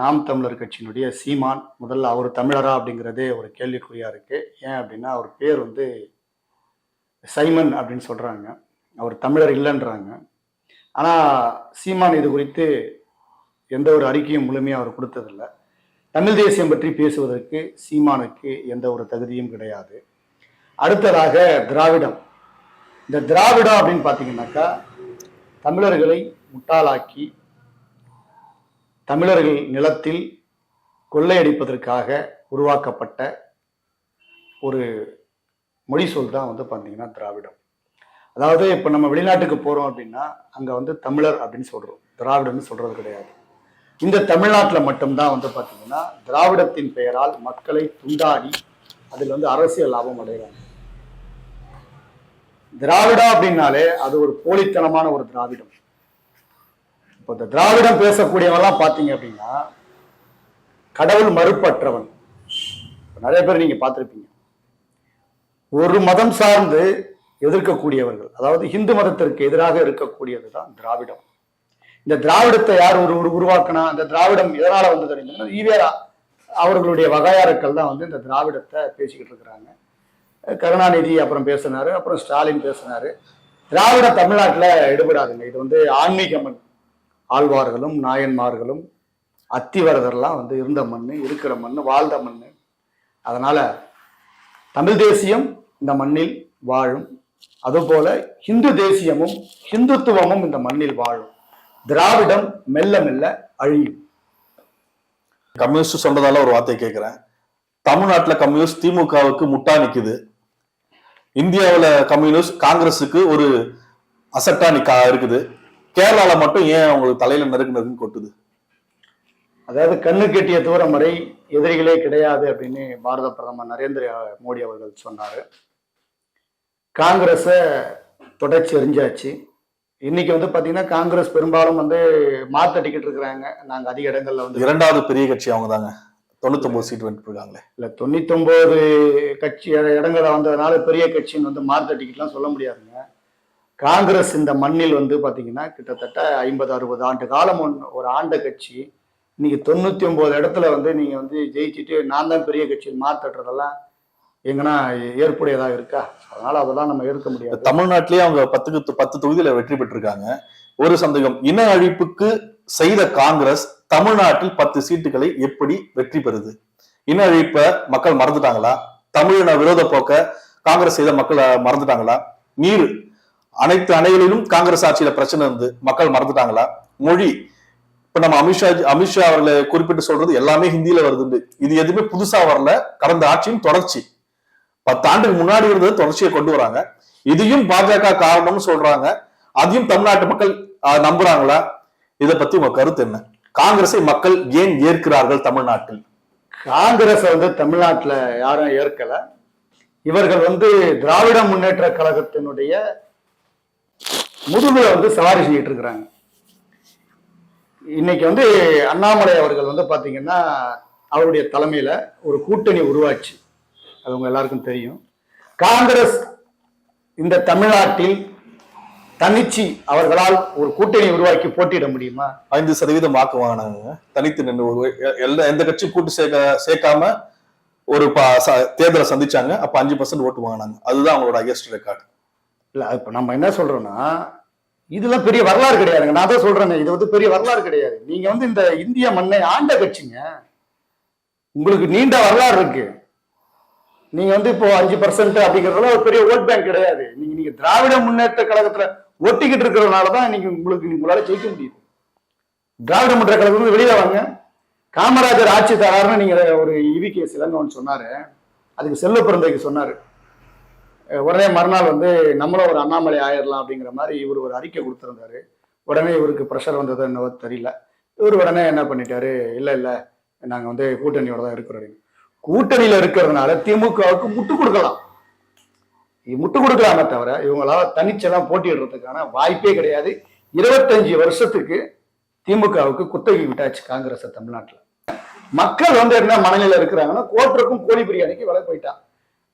நாம் தமிழர் கட்சியினுடைய சீமான் முதல்ல அவர் தமிழரா அப்படிங்கிறதே ஒரு கேள்விக்குறியாக இருக்குது ஏன் அப்படின்னா அவர் பேர் வந்து சைமன் அப்படின்னு சொல்கிறாங்க அவர் தமிழர் இல்லைன்றாங்க. ஆனால் சீமான் இது குறித்து எந்த ஒரு அறிக்கையும் முழுமையாக அவர் கொடுத்ததில்ல. தமிழ் தேசியம் பற்றி பேசுவதற்கு சீமானுக்கு எந்த ஒரு தகுதியும் கிடையாது. அடுத்ததாக திராவிடம். இந்த திராவிடம் அப்படின்னு பார்த்தீங்கன்னாக்கா தமிழர்களை முட்டாளாக்கி தமிழர்கள் நிலத்தில் கொள்ளையடிப்பதற்காக உருவாக்கப்பட்ட ஒரு மொழி சொல் தான் வந்து பார்த்தீங்கன்னா திராவிடம். அதாவது இப்போ நம்ம வெளிநாட்டுக்கு போகிறோம் அப்படின்னா அங்கே வந்து தமிழர் அப்படின்னு சொல்கிறோம் திராவிடம்னு சொல்கிறது கிடையாது. இந்த தமிழ்நாட்டில் மட்டும்தான் வந்து பார்த்தீங்கன்னா திராவிடத்தின் பெயரால் மக்களை துண்டாடி அதில் வந்து அரசியல் லாபம் அடைகிறாங்க. திராவிடா அப்படின்னாலே அது ஒரு போலித்தனமான ஒரு திராவிடம். இப்போ இந்த திராவிடம் பேசக்கூடியவெல்லாம் பார்த்தீங்க அப்படின்னா கடவுள் மறுப்பற்றவன். நிறைய பேர் நீங்க பார்த்திருப்பீங்க. ஒரு மதம் சார்ந்து எதிர்க்கக்கூடியவர்கள் அதாவது இந்து மதத்திற்கு எதிராக இருக்கக்கூடியது தான் திராவிடம். இந்த திராவிடத்தை யார் ஒரு ஒரு உருவாக்கினா அந்த திராவிடம் எதனால வந்து தெரியுதுன்னா ஈவேரா அவர்களுடைய வகையாறுக்கள் தான் வந்து இந்த திராவிடத்தை பேசிக்கிட்டு இருக்கிறாங்க. கருணாநிதி அப்புறம் பேசினாரு அப்புறம் ஸ்டாலின் பேசினாரு. திராவிட தமிழ்நாட்டில் எடுபடாதுங்க. இது வந்து ஆன்மீகமன் ஆழ்வார்களும் நாயன்மார்களும் அத்திவரதர்லாம் வந்து இருந்த மண் இருக்கிற மண் வாழ்ந்த மண் அதனால் தமிழ் தேசியம் இந்த மண்ணில் வாழும். அதுபோல இந்து தேசியமும் ஹிந்துத்துவமும் இந்த மண்ணில் வாழும். திராவிடம் மெல்ல மெல்ல அழியும். கம்யூனிஸ்ட் சொன்னதால ஒரு வார்த்தை கேட்கிறேன் தமிழ்நாட்டில் கம்யூனிஸ்ட் திமுகவுக்கு முட்டா நிற்குது இந்தியாவில் கம்யூனிஸ்ட் காங்கிரஸுக்கு ஒரு அசட்டா நிக்கா இருக்குது. கேரளால மட்டும் ஏன் அவங்களுக்கு தலையில நெருக்கு நெருக்குன்னு கொட்டுது? அதாவது கண்ணு கெட்டிய தூரம் வரை எதிரிகளே கிடையாது அப்படின்னு பாரத பிரதமர் நரேந்திர மோடி அவர்கள் சொன்னாரு. காங்கிரஸை தொடர்ச்சி எரிஞ்சாச்சு. இன்னைக்கு வந்து பாத்தீங்கன்னா காங்கிரஸ் பெரும்பாலும் வந்து மாத்தட்டிக்கிட்டு இருக்கிறாங்க. நாங்க அதிக இடங்கள்ல வந்து இரண்டாவது பெரிய கட்சி அவங்க தாங்க தொண்ணூத்தொன்பது சீட் வந்துட்டு இருக்காங்களே. இல்ல தொண்ணூத்தொன்பது கட்சி இடங்களை வந்ததுனால பெரிய கட்சின்னு வந்து மாத்தட்டிக்கிட்டுலாம் சொல்ல முடியாதுங்க. காங்கிரஸ் இந்த மண்ணில் வந்து பார்த்தீங்கன்னா கிட்டத்தட்ட ஐம்பது அறுபது ஆண்டு காலம் ஒன்று ஒரு ஆண்ட கட்சி. இன்னைக்கு தொண்ணூத்தி ஒன்பது இடத்துல வந்து நீங்க வந்து ஜெயிச்சுட்டு நான் தான் பெரிய கட்சி மாத்தட்டுறதெல்லாம் எங்கன்னா ஏற்புடையதா இருக்கா? அதனால அதெல்லாம் நம்ம எடுக்க முடியாது. தமிழ்நாட்டிலேயே அவங்க பத்துக்கு பத்து தொகுதியில வெற்றி பெற்றிருக்காங்க. ஒரு சந்தேகம் இன அழிப்புக்கு செய்த காங்கிரஸ் தமிழ்நாட்டில் பத்து சீட்டுகளை எப்படி வெற்றி பெறுது? இன அழிப்ப மக்கள் மறந்துட்டாங்களா? தமிழின விரோத போக்க காங்கிரஸ் செய்த மக்கள் மறந்துட்டாங்களா? நீர் அனைத்து அணைகளிலும் காங்கிரஸ் ஆட்சியில பிரச்சனை இருந்து மக்கள் மறந்துட்டாங்களா? மொழி. இப்ப நம்ம அமித்ஷா அமித்ஷா அவர்களை குறிப்பிட்டு சொல்றது எல்லாமே ஹிந்தியில வருது இது எதுவுமே புதுசா வரல. கடந்த ஆட்சியின் தொடர்ச்சி. பத்தாண்டுக்கு முன்னாடி இருந்தது தொடர்ச்சியை கொண்டு வராங்க. இதையும் பாஜக காரணம்னு சொல்றாங்க. அதையும் தமிழ்நாட்டு மக்கள் ஆஹ், நம்புறாங்களா? இதை பத்தி உங்க கருத்து என்ன? காங்கிரஸை மக்கள் ஏன் ஏற்கிறார்கள் தமிழ்நாட்டில்? காங்கிரஸ் வந்து தமிழ்நாட்டுல யாரும் ஏற்கல. இவர்கள் வந்து திராவிட முன்னேற்ற கழகத்தினுடைய முதுகுல வந்து சவாரி செஞ்சிட்டு இருக்கிறாங்க இன்னைக்கு வந்து அண்ணாமலை அவர்கள் வந்து பார்த்தீங்கன்னா அவருடைய தலைமையில ஒரு கூட்டணி உருவாச்சு. அது உங்க எல்லாருக்கும் தெரியும். காங்கிரஸ் இந்த தமிழ்நாட்டில் தனிச்சு அவர்களால் ஒரு கூட்டணி உருவாக்கி போட்டியிட முடியுமா? ஐந்து சதவீதம் வாக்கு வாங்கினாங்க தனித்து நின்று ஒரு எல்லா எந்த கட்சியும் கூட்டு சேர்க்க சேர்க்காம ஒரு ப- ச- தேர்தலை சந்திச்சாங்க. அப்ப அஞ்சு பர்சன்ட் ஓட்டு வாங்கினாங்க. அதுதான் அவங்களோட ஹையஸ்ட் ரெக்கார்டு இல்ல இப்போ நம்ம என்ன சொல்றோம்னா இதெல்லாம் பெரிய வரலாறு கிடையாதுங்க. நான் தான் சொல்கிறேங்க இது வந்து பெரிய வரலாறு கிடையாது. நீங்க வந்து இந்த இந்திய மண்ணை ஆண்ட கட்சிங்க. உங்களுக்கு நீண்ட வரலாறு இருக்கு. நீங்க வந்து இப்போ அஞ்சு பர்சன்ட் அப்படிங்கறதெல்லாம் ஒரு பெரிய ஓட் பேங்க் கிடையாது. நீங்க நீங்க திராவிட முன்னேற்ற கழகத்துல ஒட்டிக்கிட்டு இருக்கிறதுனால தான் நீங்க உங்களுக்கு உங்களால ஜெயிக்க முடியுது. திராவிட முன்னேற்ற கழகத்துல வெளியில வாங்க. காமராஜர் ஆட்சி தராருன்னு நீங்க ஒரு இவி கேஸ் இளங்கவன் சொன்னாரு. அதுக்கு செல்ல பிறந்தைக்கு சொன்னாரு. உடனே மறுநாள் வந்து நம்மளும் ஒரு அண்ணாமலை ஆயிடலாம் அப்படிங்கிற மாதிரி இவர் ஒரு அறிக்கை கொடுத்துருந்தாரு. உடனே இவருக்கு ப்ரெஷர் வந்ததோ என்னவோ தெரியல. இவர் உடனே என்ன பண்ணிட்டாரு? இல்ல இல்ல நாங்க வந்து கூட்டணியோட தான் இருக்கிறோம் கூட்டணியில இருக்கிறதுனால திமுகவுக்கு முட்டு கொடுக்கலாம். முட்டு கொடுக்கலாமே தவிர இவங்களால தனிச்செல்லாம் போட்டியிடுறதுக்கான வாய்ப்பே கிடையாது. இருபத்தஞ்சு வருஷத்துக்கு திமுகவுக்கு குத்தகை விட்டாச்சு காங்கிரஸ் தமிழ்நாட்டுல. மக்கள் வந்து என்ன மனநிலை இருக்கிறாங்கன்னா கோட்டருக்கும் கோழி பிரியாணிக்கு விலை போயிட்டான்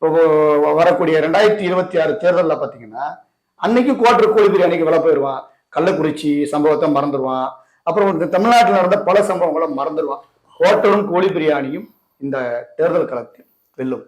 வரக்கூடிய ரெண்டாயிரத்தி இருபத்தி ஆறு தேர்தலில் பார்த்தீங்கன்னா அன்னைக்கு கோட்டர் கோழி பிரியாணிக்கு வில போயிடுவான். கள்ளக்குறிச்சி சம்பவத்தை மறந்துடுவான். அப்புறம் இந்த தமிழ்நாட்டில் நடந்த பல சம்பவங்களை மறந்துடுவான். ஹோட்டலும் கோழி பிரியாணியும் இந்த தேர்தல் களத்தில் வெல்லும்.